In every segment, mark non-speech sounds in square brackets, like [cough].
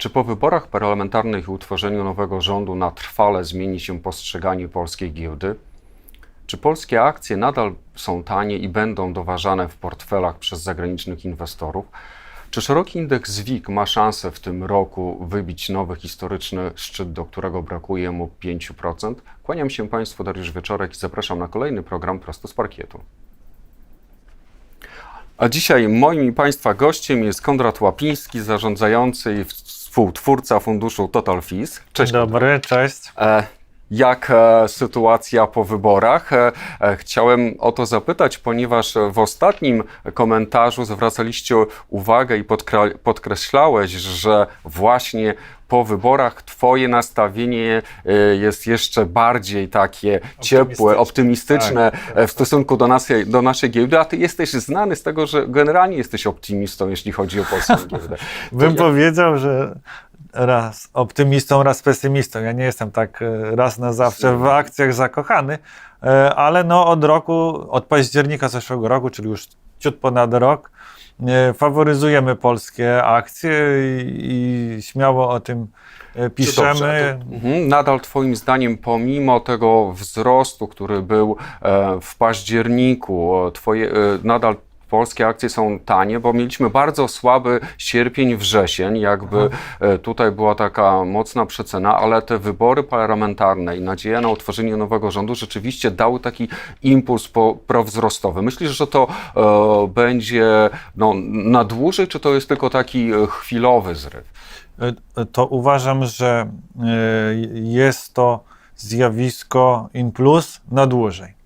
Czy po wyborach parlamentarnych i utworzeniu nowego rządu na trwale zmieni się postrzeganie polskiej giełdy? Czy polskie akcje nadal są tanie i będą doważane w portfelach przez zagranicznych inwestorów? Czy szeroki indeks WIG ma szansę w tym roku wybić nowy historyczny szczyt, do którego brakuje mu 5%? Kłaniam się Państwu, Dariusz Wieczorek i zapraszam na kolejny program prosto z parkietu. A dzisiaj moim i Państwa gościem jest Konrad Łapiński, zarządzający i współtwórca funduszu Total Fees. Cześć. Dobry, cześć. E, Jak e, sytuacja po wyborach? E, e, Chciałem o to zapytać, ponieważ w ostatnim komentarzu zwracaliście uwagę i podkreślałeś, że właśnie po wyborach Twoje nastawienie jest jeszcze bardziej takie ciepłe, optymistyczne e, w stosunku do naszej, do naszej giełdy, a Ty jesteś znany z tego, że generalnie jesteś optymistą, jeśli chodzi o polską [laughs] giełdę. Bym jak- powiedział, że raz optymistą, raz pesymistą. Ja nie jestem tak e, raz na zawsze w akcjach zakochany, e, ale no od roku, od października zeszłego roku, czyli już ciut ponad rok, e, faworyzujemy polskie akcje i, i śmiało o tym piszemy. dobrze? To, mhm. Nadal Twoim zdaniem, pomimo tego wzrostu, który był e, w październiku, twoje, e, nadal polskie akcje są tanie, bo mieliśmy bardzo słaby sierpień, wrzesień, jakby e, tutaj była taka mocna przecena, ale te wybory parlamentarne i nadzieja na utworzenie nowego rządu rzeczywiście dały taki impuls po, prowzrostowy. Myślisz, że to e, będzie no, na dłużej, czy to jest tylko taki e, chwilowy zryw? E, to uważam, że jest to zjawisko in plus na dłużej.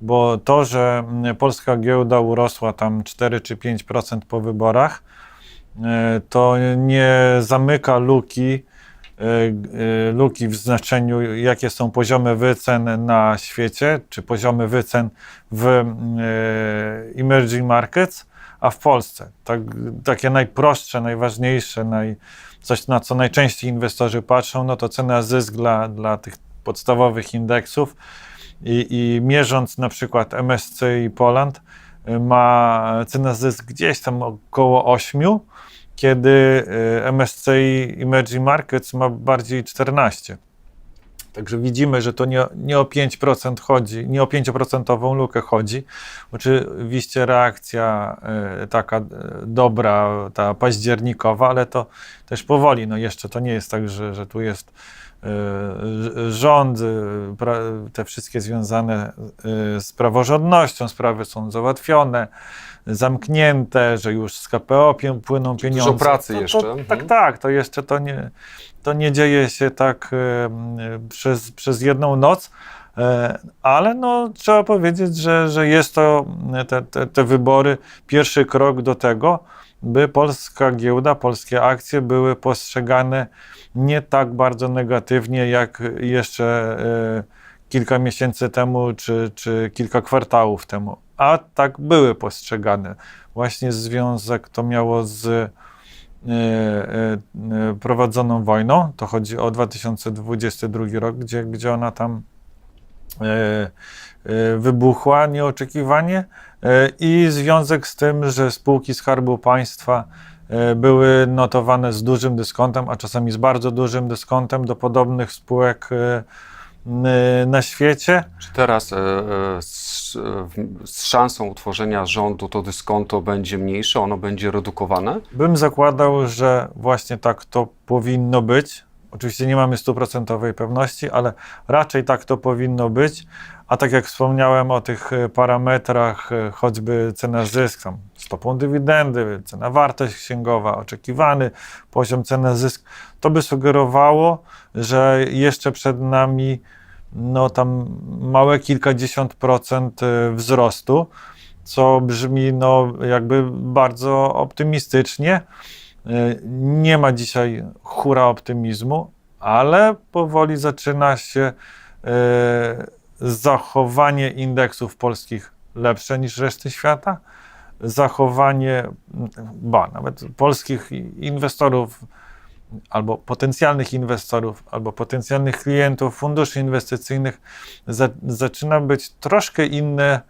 Bo to, że mm, polska giełda urosła tam 4 czy 5% po wyborach, e, to nie zamyka luki, e, e, luki w znaczeniu, jakie są poziomy wycen na świecie, czy poziomy wycen w emerging markets, a w Polsce. Tak, takie najprostsze, najważniejsze, naj, coś na co najczęściej inwestorzy patrzą, no to cena zysk dla, dla tych podstawowych indeksów i, i mierząc na przykład MSCI Poland y, ma cena zysk gdzieś tam około 8, kiedy y, MSCI Emerging Markets ma bardziej 14. Także widzimy, że to nie, nie o 5% chodzi, nie o 5% lukę chodzi. Oczywiście reakcja y, taka y, dobra, ta październikowa, ale to też powoli. No jeszcze to nie jest tak, że, że tu jest y, rząd, te wszystkie związane z praworządnością sprawy są załatwione, zamknięte, że już z KPO płyną pieniądze. pracy To- jeszcze. To, Mhm. tak, tak, to jeszcze to nie, to nie dzieje się tak y, y, przez, przez jedną noc. E, Ale no, trzeba powiedzieć, że, że jest to y, te, te, te wybory pierwszy krok do tego, by polska giełda, polskie akcje były postrzegane nie tak bardzo negatywnie, jak jeszcze y, kilka miesięcy temu, czy, czy kilka kwartałów temu. A tak były postrzegane. Właśnie związek to miało z y, y, y, prowadzoną wojną. To chodzi o 2022 rok, gdzie, gdzie ona tam wybuchła nieoczekiwanie i związek z tym, że spółki Skarbu Państwa były notowane z dużym dyskontem, a czasami z bardzo dużym dyskontem do podobnych spółek na świecie. Czy teraz e, e, z, szansą utworzenia rządu to dyskonto będzie mniejsze, ono będzie redukowane? Bym zakładał, że właśnie tak to powinno być. Oczywiście nie mamy stuprocentowej pewności, ale raczej tak to powinno być. A tak jak wspomniałem o tych e, parametrach, e, choćby cena zysk, tam stopą dywidendy, cena wartość księgowa, oczekiwany poziom ceny zysk, to by sugerowało, że jeszcze przed nami no tam małe kilkadziesiąt procent e, wzrostu, co brzmi no jakby bardzo optymistycznie. E, Nie ma dzisiaj hura optymizmu, ale powoli zaczyna się e, zachowanie indeksów polskich lepsze niż reszty świata. zachowanie, ba, nawet polskich inwestorów, albo potencjalnych inwestorów, albo potencjalnych klientów funduszy inwestycyjnych za, zaczyna być troszkę inne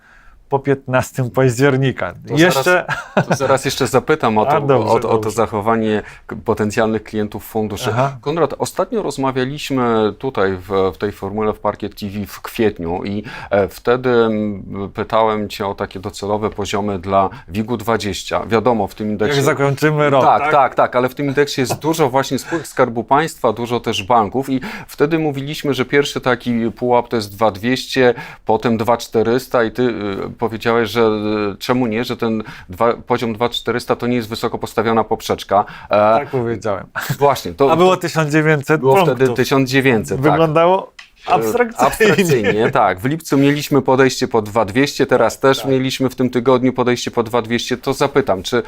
po 15 października. To Jeszcze To zaraz jeszcze zapytam o [laughs] A, to, dobrze, o, o to zachowanie potencjalnych klientów funduszy. Aha. Konrad, ostatnio rozmawialiśmy tutaj w, w tej formule w Parkiet TV w kwietniu i e, wtedy pytałem Cię o takie docelowe poziomy dla WIG-u 20. Wiadomo, w tym indeksie... jak zakończymy rok. Tak, tak, tak, ale w tym indeksie jest dużo właśnie spółek Skarbu Państwa, dużo też banków i wtedy mówiliśmy, że pierwszy taki pułap to jest 2200, potem 2400 i ty y, powiedziałeś, że y, czemu nie, że ten dwa, poziom 2400 to nie jest wysoko postawiona poprzeczka. E, Tak powiedziałem. Właśnie, to A było 1900 było punktów. wtedy 1900. tak. Wyglądało abstrakcyjnie. Abstrakcyjnie, tak. W lipcu mieliśmy podejście po 2200, teraz też mieliśmy w tym tygodniu podejście po 2200. To zapytam, czy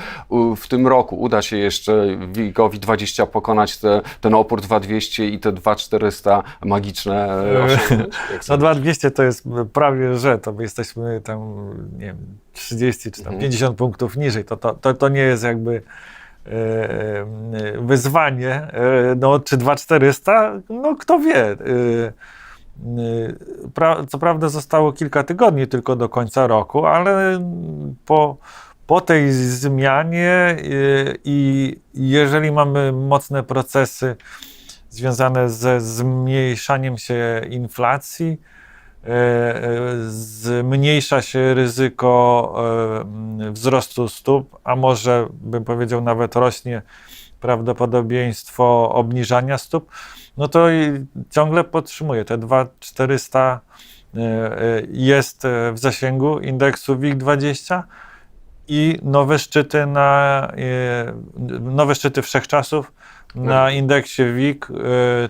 w tym roku uda się jeszcze WIG-owi 20 pokonać te, ten opór 2200 i te 2400 magiczne e, osiągnąć? Jak [laughs] No sądzisz? 2200 to jest prawie, że to my jesteśmy tam, nie wiem, 30 czy tam Mhm. 50 punktów niżej. To, to, to, to nie jest jakby e, e, wyzwanie. E, no, czy 2400? No, kto wie. E, pra, co prawda zostało kilka tygodni tylko do końca roku, ale po, po tej zmianie e, i jeżeli mamy mocne procesy związane ze zmniejszaniem się inflacji, e, zmniejsza się ryzyko wzrostu stóp, a może bym powiedział nawet rośnie prawdopodobieństwo obniżania stóp, no to i ciągle podtrzymuje te 2400 e, e, jest e, w zasięgu indeksu WIG20 i nowe szczyty na nowe szczyty wszechczasów na indeksie WIG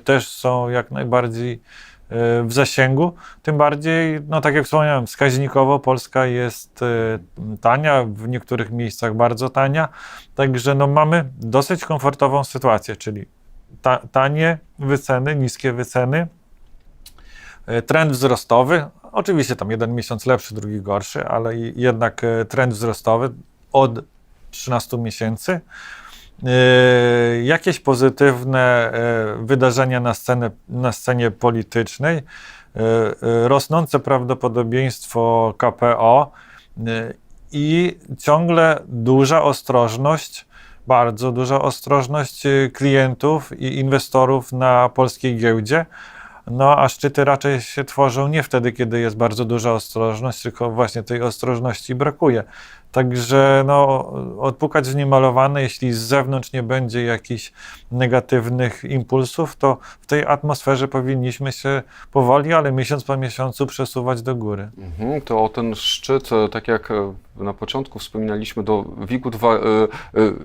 też są jak najbardziej w zasięgu. Tym bardziej, no tak jak wspomniałem, wskaźnikowo Polska jest e, tania, w niektórych miejscach bardzo tania, także no mamy dosyć komfortową sytuację, czyli ta, tanie wyceny, niskie wyceny, e, trend wzrostowy, oczywiście tam jeden miesiąc lepszy, drugi gorszy, ale jednak trend wzrostowy od 13 miesięcy. E, Jakieś pozytywne e, wydarzenia na, scenę, na scenie politycznej, e, rosnące prawdopodobieństwo KPO i ciągle duża ostrożność, bardzo duża ostrożność klientów i inwestorów na polskiej giełdzie. No, a szczyty raczej się tworzą nie wtedy, kiedy jest bardzo duża ostrożność, tylko właśnie tej ostrożności brakuje. Także no, odpukać w niemalowane, jeśli z zewnątrz nie będzie jakichś negatywnych impulsów, to w tej atmosferze powinniśmy się powoli, ale miesiąc po miesiącu przesuwać do góry. Mhm, to o ten szczyt, e, tak jak e, na początku wspominaliśmy, do WIG-u e,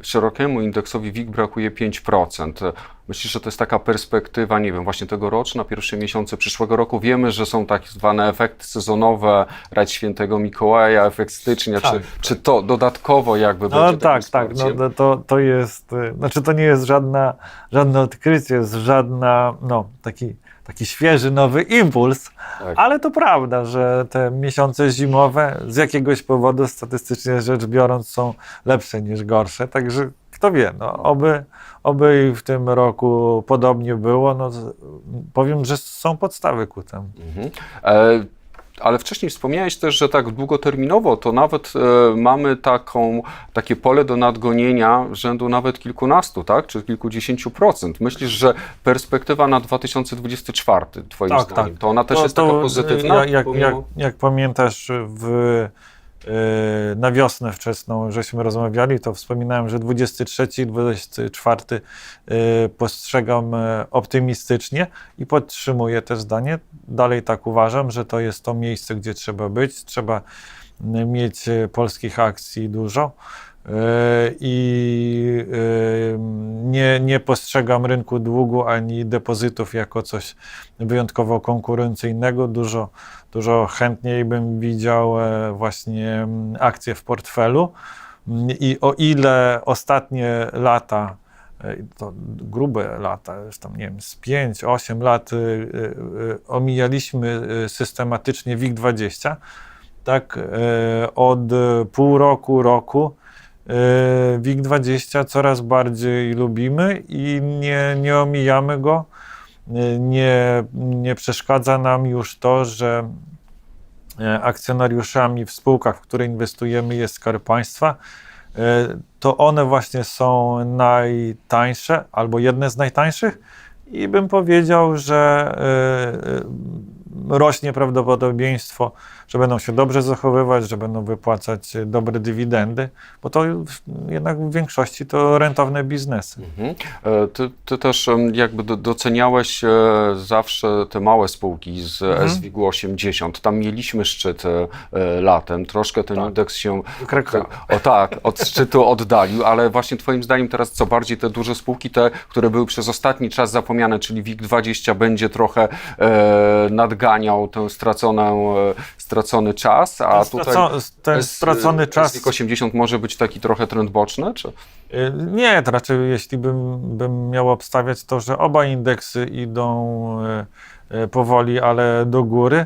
szerokiemu indeksowi WIG brakuje 5%. E, Myślisz, że to jest taka perspektywa, nie wiem, właśnie tegoroczna, pierwsze miesiące przyszłego roku? Wiemy, że są tak zwane efekty sezonowe, rać świętego Mikołaja, efekt stycznia. Tak. Czy, czy to dodatkowo jakby No będzie tak, tak. No, to- to, jest, y, znaczy to nie jest żadna, żadne odkrycie, jest żadna, no, taki, taki świeży, nowy impuls, Tak. ale to prawda, że te miesiące zimowe z jakiegoś powodu statystycznie rzecz biorąc są lepsze niż gorsze, także kto wie, no, oby, oby w tym roku podobnie było, no, powiem, że są podstawy ku temu. Mhm. E, ale wcześniej wspomniałeś też, że tak długoterminowo to nawet e, mamy taką, takie pole do nadgonienia rzędu nawet kilkunastu, tak? Czy kilkudziesięciu procent. Myślisz, że perspektywa na 2024, twoim Tak, zdaniem, tak. to ona też jest taka pozytywna? Jak, jak, pomimo- jak, jak pamiętasz, w, na wiosnę wczesną żeśmy rozmawiali, to wspominałem, że 23 i 24 y, postrzegam y, optymistycznie i podtrzymuję te zdanie. Dalej tak uważam, że to jest to miejsce, gdzie trzeba być. Trzeba y, mieć polskich akcji dużo. Y, I y, nie, nie postrzegam rynku długu ani depozytów jako coś wyjątkowo konkurencyjnego. Dużo, dużo chętniej bym widział e, właśnie mm, akcje w portfelu. Mm, I o ile ostatnie lata, e, to grube lata, już tam nie wiem, z 5-8 lat omijaliśmy systematycznie WIG20, tak e, od pół roku, roku e, WIG20 coraz bardziej lubimy i nie, nie omijamy go. E, Nie, nie przeszkadza nam już to, że e, akcjonariuszami w spółkach, w które inwestujemy jest Skarb Państwa, e, to one właśnie są najtańsze albo jedne z najtańszych i bym powiedział, że e, e, rośnie prawdopodobieństwo, że będą się dobrze zachowywać, że będą wypłacać dobre dywidendy, bo to jednak w większości to rentowne biznesy. Mhm. E, Ty, ty też jakby do- doceniałeś e, zawsze te małe spółki z Mhm. SWIG-u 80. Tam mieliśmy szczyt e, latem, troszkę ten Tak. indeks się o tak, od szczytu oddalił, ale właśnie twoim zdaniem teraz co bardziej te duże spółki, te, które były przez ostatni czas zapomniane, czyli WIG20 będzie trochę e, nadganiał ten straconę, e, stracony czas, a tutaj ten stracony czas SWIG 80 może być taki trochę trend boczny, czy? Y, Nie, to raczej jeśli bym, bym miał obstawiać to, że oba indeksy idą y, y, powoli, ale do góry,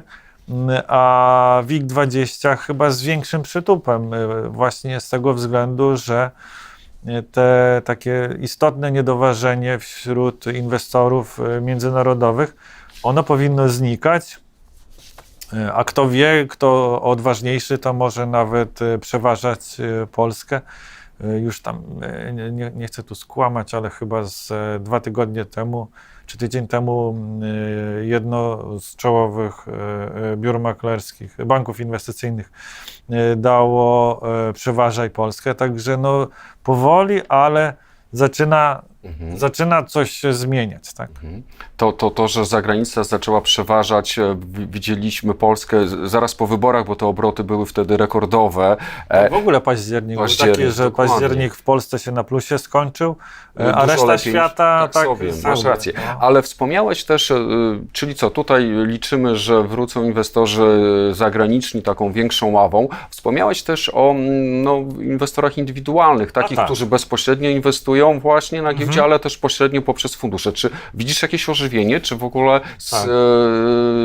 Mm, a WIG20 chyba z większym przytupem, właśnie z tego względu, że te takie istotne niedoważenie wśród inwestorów międzynarodowych, ono powinno znikać. Y, A kto wie, kto odważniejszy, to może nawet y, przeważać y, Polskę. Już tam, nie- nie, chcę tu skłamać, ale chyba z e, dwa tygodnie temu, czy tydzień temu, jedno z czołowych biur maklerskich, banków inwestycyjnych dało przeważaj Polskę. Także no powoli, ale zaczyna, Mhm. zaczyna coś się zmieniać. Tak? Mhm. To, to, to, że zagranica zaczęła przeważać, e, wi- widzieliśmy Polskę zaraz po wyborach, bo te obroty były wtedy rekordowe. E, W ogóle październik, październik, był taki, że dokładnie. październik w Polsce się na plusie skończył, No, a dużo reszta świata tak, sobie, sobie, masz rację. No. Ale wspomniałeś też, e, czyli co, tutaj liczymy, że wrócą inwestorzy zagraniczni taką większą ławą. Wspomniałeś też o mm, no, inwestorach indywidualnych, takich, tak. którzy bezpośrednio inwestują właśnie na giełdzie, Mhm. ale też pośrednio poprzez fundusze. Czy widzisz jakieś ożywienie, czy w ogóle z, Tak. e,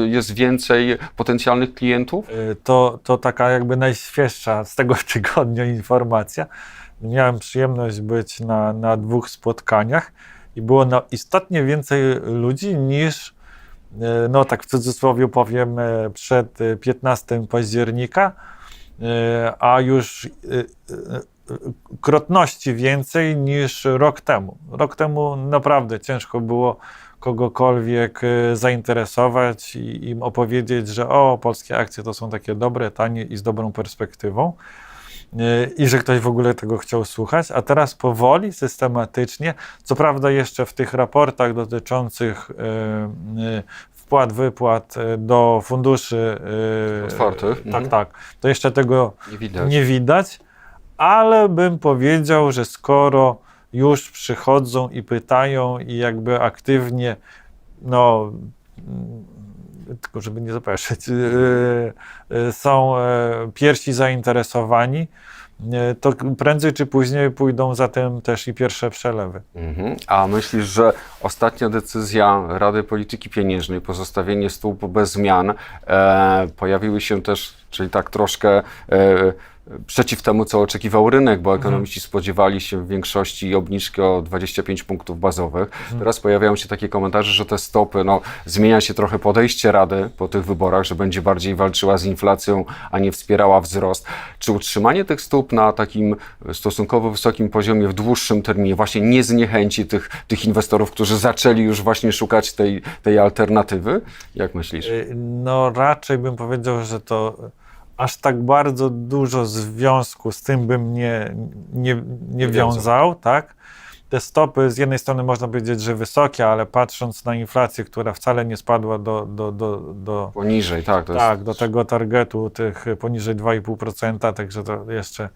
jest więcej potencjalnych klientów? Y, To, to taka jakby najświeższa z tego [laughs] tygodnia informacja. Miałem przyjemność być na, na dwóch spotkaniach i było no, istotnie więcej ludzi niż, y, no tak w cudzysłowie powiem, przed y, 15 października, a już krotności więcej niż rok temu. Rok temu naprawdę ciężko było kogokolwiek y, zainteresować i im opowiedzieć, że o, polskie akcje to są takie dobre, tanie i z dobrą perspektywą. y, I że ktoś w ogóle tego chciał słuchać, a teraz powoli, systematycznie, co prawda jeszcze w tych raportach dotyczących y, wpłat, wypłat do funduszy Otwartych, Tak, mhm. tak. To jeszcze tego Nie widać. nie widać, ale bym powiedział, że skoro już przychodzą i pytają i jakby aktywnie, no, tylko żeby nie zapeszać, yy, [laughs] yy, są e, pierwsi zainteresowani, e, to prędzej czy później pójdą za tym też i pierwsze przelewy. Mhm. A myślisz, że ostatnia decyzja Rady Polityki Pieniężnej, pozostawienie stóp bez zmian, e, pojawiły się też, czyli tak troszkę e, przeciw temu, co oczekiwał rynek, bo ekonomiści spodziewali się w większości obniżki o 25 punktów bazowych. Teraz pojawiają się takie komentarze, że te stopy, no, zmienia się trochę podejście Rady po tych wyborach, że będzie bardziej walczyła z inflacją, a nie wspierała wzrost. Czy utrzymanie tych stóp na takim stosunkowo wysokim poziomie w dłuższym terminie właśnie nie zniechęci tych, tych inwestorów, którzy zaczęli już właśnie szukać tej, tej alternatywy? Jak myślisz? Y, No raczej bym powiedział, że to aż tak bardzo dużo związku z tym bym nie, nie, nie Nie wiązał, tak? Te stopy z jednej strony można powiedzieć, że wysokie, ale patrząc na inflację, która wcale nie spadła do, do, do, do, Poniżej, tak. Tak, jest, do tego targetu tych poniżej 2,5%, także to jeszcze,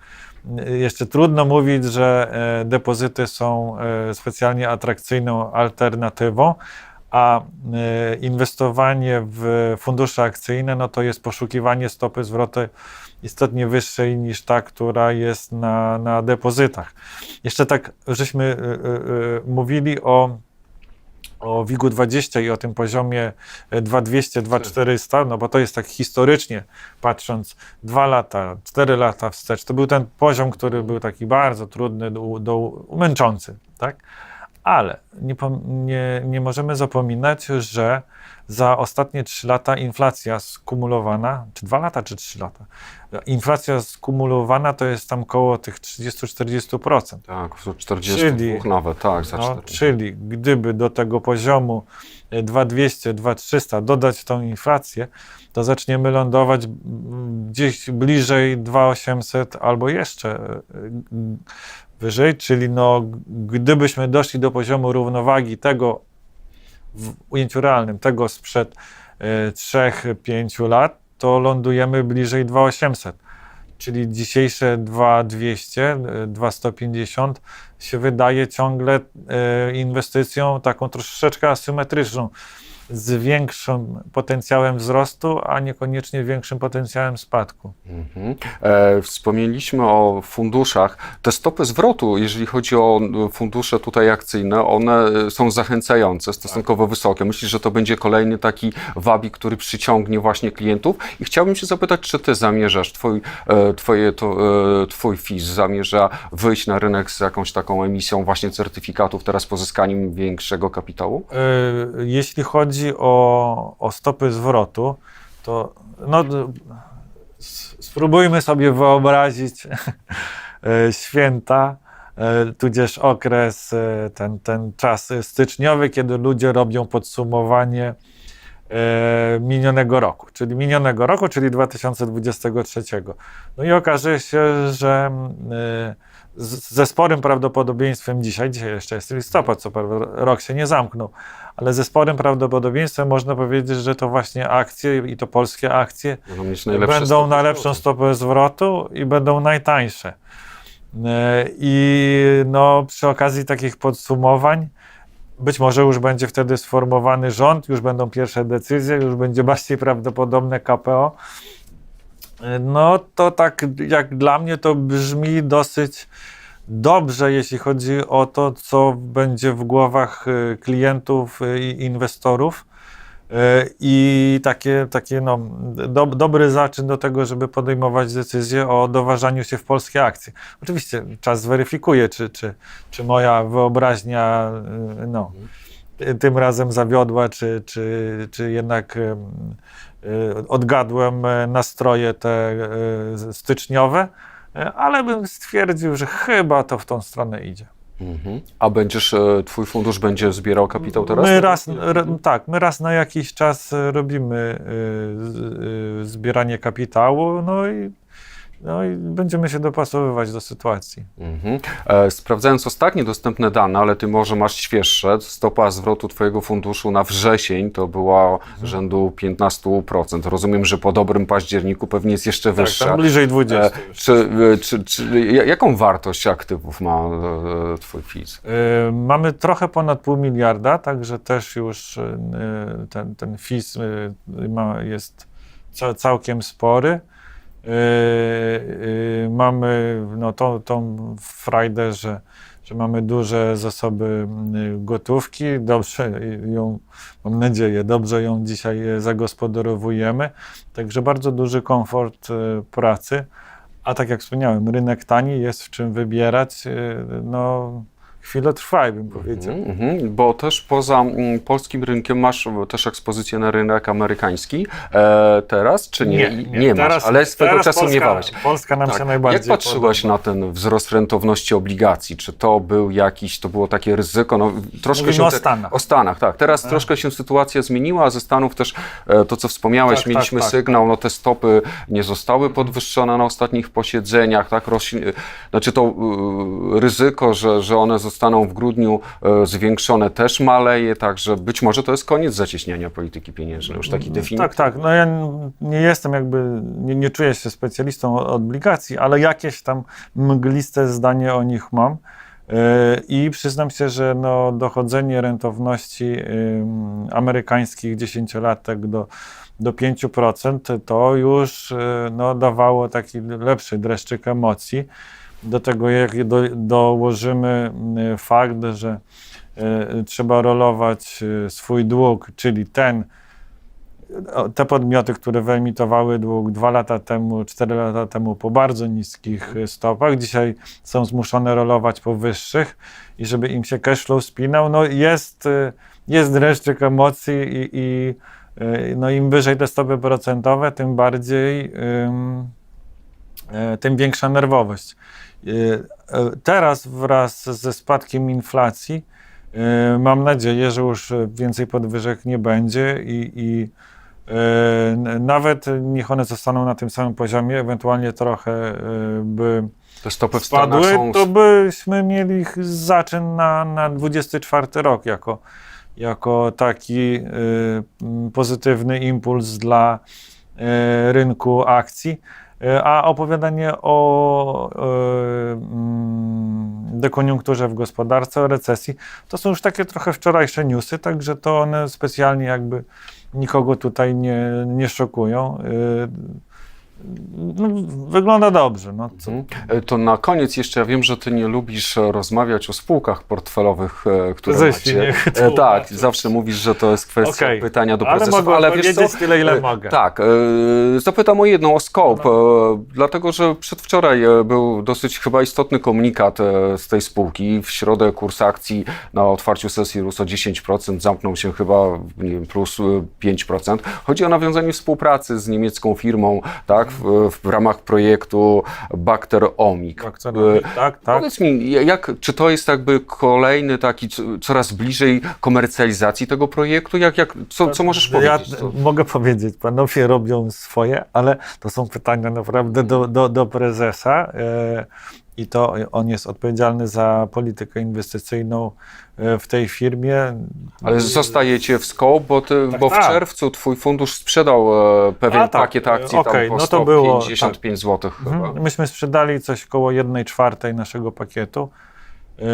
jeszcze trudno mówić, że e, depozyty są e, specjalnie atrakcyjną alternatywą, a e, inwestowanie w fundusze akcyjne, no to jest poszukiwanie stopy zwrotu istotnie wyższej niż ta, która jest na, na depozytach. Jeszcze tak, żeśmy e, e, mówili o, o WIG-20 i o tym poziomie e, 2200, 2400, no bo to jest tak historycznie patrząc 2 lata, 4 lata wstecz, to był ten poziom, który był taki bardzo trudny, do, do, męczący, tak? Ale nie, nie, nie możemy zapominać, że za ostatnie 3 lata inflacja skumulowana, czy 2 lata, czy 3 lata, inflacja skumulowana to jest tam koło tych 30-40%. Tak, 42 Czyli- nawet, tak, za No, 4. czyli gdyby do tego poziomu e, 2200, 2300 dodać tą inflację, to zaczniemy lądować gdzieś bliżej 2800 albo jeszcze e, wyżej, czyli no, gdybyśmy doszli do poziomu równowagi tego w ujęciu realnym, tego sprzed e, 3-5 lat, to lądujemy bliżej 2800. Czyli dzisiejsze 2200, e, 2150 się wydaje ciągle e, inwestycją taką troszeczkę asymetryczną, z większym potencjałem wzrostu, a niekoniecznie większym potencjałem spadku. Mhm. E, wspomnieliśmy o funduszach. Te stopy zwrotu, jeżeli chodzi o fundusze tutaj akcyjne, one e, są zachęcające, stosunkowo wysokie. Myślisz, że to będzie kolejny taki wabik, który przyciągnie właśnie klientów? I chciałbym się zapytać, czy ty zamierzasz, twój, e, twoje, to, e, twój FIS zamierza wyjść na rynek z jakąś taką emisją właśnie certyfikatów, teraz pozyskaniem większego kapitału? E, Jeśli chodzi o, o stopy zwrotu, to no, spróbujmy sobie wyobrazić e, święta, e, tudzież okres, e, ten, ten czas styczniowy, kiedy ludzie robią podsumowanie minionego roku, czyli minionego roku, czyli 2023. No i okaże się, że z, ze sporym prawdopodobieństwem dzisiaj, dzisiaj jeszcze jest listopad, co prawda rok się nie zamknął, ale ze sporym prawdopodobieństwem można powiedzieć, że to właśnie akcje i to polskie akcje Będą najlepszą zwrotu. stopę zwrotu i będą najtańsze. E, I no, przy okazji takich podsumowań, być może już będzie wtedy sformowany rząd, już będą pierwsze decyzje, już będzie bardziej prawdopodobne KPO. No to tak jak dla mnie to brzmi dosyć dobrze, jeśli chodzi o to, co będzie w głowach e, klientów e, i inwestorów. E, I takie, takie no, do, dobry zaczyn do tego, żeby podejmować decyzję o doważaniu się w polskie akcje. Oczywiście czas zweryfikuje, czy, czy, czy moja wyobraźnia no, ty- tym razem zawiodła, czy, czy, czy jednak odgadłem e, nastroje te e, styczniowe, e, ale bym stwierdził, że chyba to w tą stronę idzie. Mhm. A będziesz, twój fundusz będzie zbierał kapitał teraz? My raz, r, tak, my raz na jakiś czas robimy y, y, zbieranie kapitału, no i, no i będziemy się dopasowywać do sytuacji. Mhm. E, sprawdzając ostatnie dostępne dane, ale ty może masz świeższe, stopa zwrotu twojego funduszu na wrzesień to była Mhm. rzędu 15%. Rozumiem, że po dobrym październiku pewnie jest jeszcze Tak, wyższa. tam bliżej 20. E, czy, e, czy, czy, ja- jaką wartość aktywów ma e, twój FIS? Y, Mamy trochę ponad pół miliarda, także też już y, ten, ten FIS y, ma, jest ca- całkiem spory. Y, y, Mamy no, tą, tą frajdę, że, że mamy duże zasoby y, gotówki. Dobrze ją, mam nadzieję, dobrze ją dzisiaj zagospodarowujemy. Także bardzo duży komfort pracy. A tak jak wspomniałem, rynek tani, jest w czym wybierać. No, chwilę trwa, bym powiedział. Mhm, mhm. Bo też poza mm, polskim rynkiem masz też ekspozycję na rynek amerykański e, teraz, czy nie? masz, ale swego teraz czasu Polska, miewałeś. Polska nam Tak. się najbardziej Jak patrzyłeś podoba. na ten wzrost rentowności obligacji? Czy to był jakiś, to było takie ryzyko? No, troszkę Mówimy się o Stanach. O Stanach, tak. Teraz troszkę się sytuacja zmieniła, a ze Stanów też e, to, co wspomniałeś, Tak, mieliśmy tak, tak, sygnał, no te stopy nie zostały podwyższone na ostatnich posiedzeniach, tak? Rośnie, znaczy to y, ryzyko, że, że one zostaną w grudniu e, zwiększone też maleje, także być może to jest koniec zacieśniania polityki pieniężnej, już taki definitywny. Tak, tak. No ja nie jestem jakby, nie, nie czuję się specjalistą od obligacji, ale jakieś tam mgliste zdanie o nich mam. Yy, I przyznam się, że no, dochodzenie rentowności amerykańskich dziesięciolatek do, do 5% to już yy, no, dawało taki lepszy dreszczyk emocji. Do tego jak do, dołożymy yy, fakt, że e, trzeba rolować e, swój dług, czyli ten, te podmioty, które wyemitowały dług dwa lata temu, cztery lata temu po bardzo niskich e, stopach, dzisiaj są zmuszone rolować po wyższych i żeby im się cashflow spinał, no jest, jest dreszczyk emocji i, i no im wyżej te stopy procentowe, tym bardziej ym, tym większa nerwowość. E, e, Teraz wraz ze spadkiem inflacji e, mam nadzieję, że już więcej podwyżek nie będzie i, i e, nawet niech one zostaną na tym samym poziomie, ewentualnie trochę e, by Te stopy spadły, są... to byśmy mieli ich zaczyn na, na 24 rok jako, jako taki pozytywny impuls dla rynku akcji. Y, A opowiadanie o y, mm, dekoniunkturze w gospodarce, o recesji, to są już takie trochę wczorajsze newsy, także to one specjalnie jakby nikogo tutaj nie, nie szokują. Y, No, wygląda dobrze. No, co, Mhm. E, To na koniec jeszcze, ja wiem, że ty nie lubisz rozmawiać o spółkach portfelowych, e, które Prezesie, macie. niech E, Tak, zawsze mówisz, że to jest kwestia Okej. pytania do Ale prezesów, mogę ale wiesz co? tyle, ile mogę. Tak, zapytam o jedną, o scope, e, dlatego że przedwczoraj był dosyć chyba istotny komunikat z tej spółki. W środę kurs akcji na otwarciu sesji rósł o 10%, zamknął się chyba nie wiem, plus e, 5%. Chodzi o nawiązanie współpracy z niemiecką firmą, tak, w, w ramach projektu Bacter Omic. Tak, co robi? tak, tak. Powiedz mi, jak, czy to jest jakby kolejny taki coraz bliżej komercjalizacji tego projektu? Jak, jak, co, co możesz Ja powiedzieć? Co- mogę powiedzieć, panowie robią swoje, ale to są pytania naprawdę do, do, do prezesa. E, I to on jest odpowiedzialny za politykę inwestycyjną e, w tej firmie. Ale zostajecie w scope, bo, ty, Tak, bo w tak. czerwcu twój fundusz sprzedał e, pewien A, tak, pakiet akcji e, tam po no to było, 155 zł chyba. Mhm. Myśmy sprzedali coś koło 1 czwartej naszego pakietu. Yy,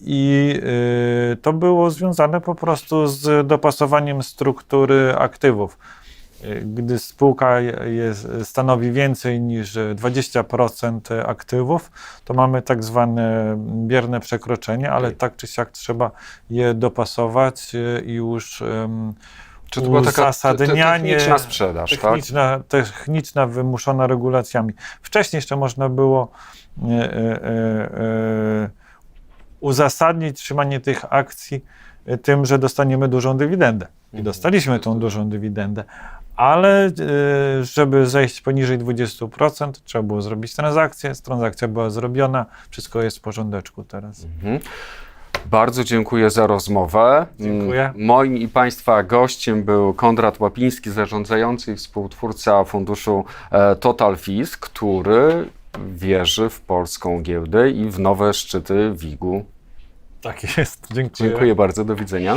I to było związane po prostu z dopasowaniem struktury aktywów. Gdy spółka jest, stanowi więcej niż 20% aktywów, to mamy tak zwane bierne przekroczenie, ale tak czy siak trzeba je dopasować i już ym, Czy to była taka techniczna sprzedaż, tak? techniczna, techniczna, wymuszona regulacjami. Wcześniej jeszcze można było e, e, e, e, uzasadnić trzymanie tych akcji tym, że dostaniemy dużą dywidendę. I Mhm. dostaliśmy tą dużą dywidendę, ale e, żeby zejść poniżej 20%, trzeba było zrobić transakcję. Transakcja była zrobiona, wszystko jest w porządeczku teraz. Mhm. Bardzo dziękuję za rozmowę. Dziękuję. Mm, Moim i Państwa gościem był Konrad Łapiński, zarządzający i współtwórca funduszu e, Total Fis, który wierzy w polską giełdę i w nowe szczyty WIG-u. Tak jest, dziękuję. Dziękuję bardzo, do widzenia.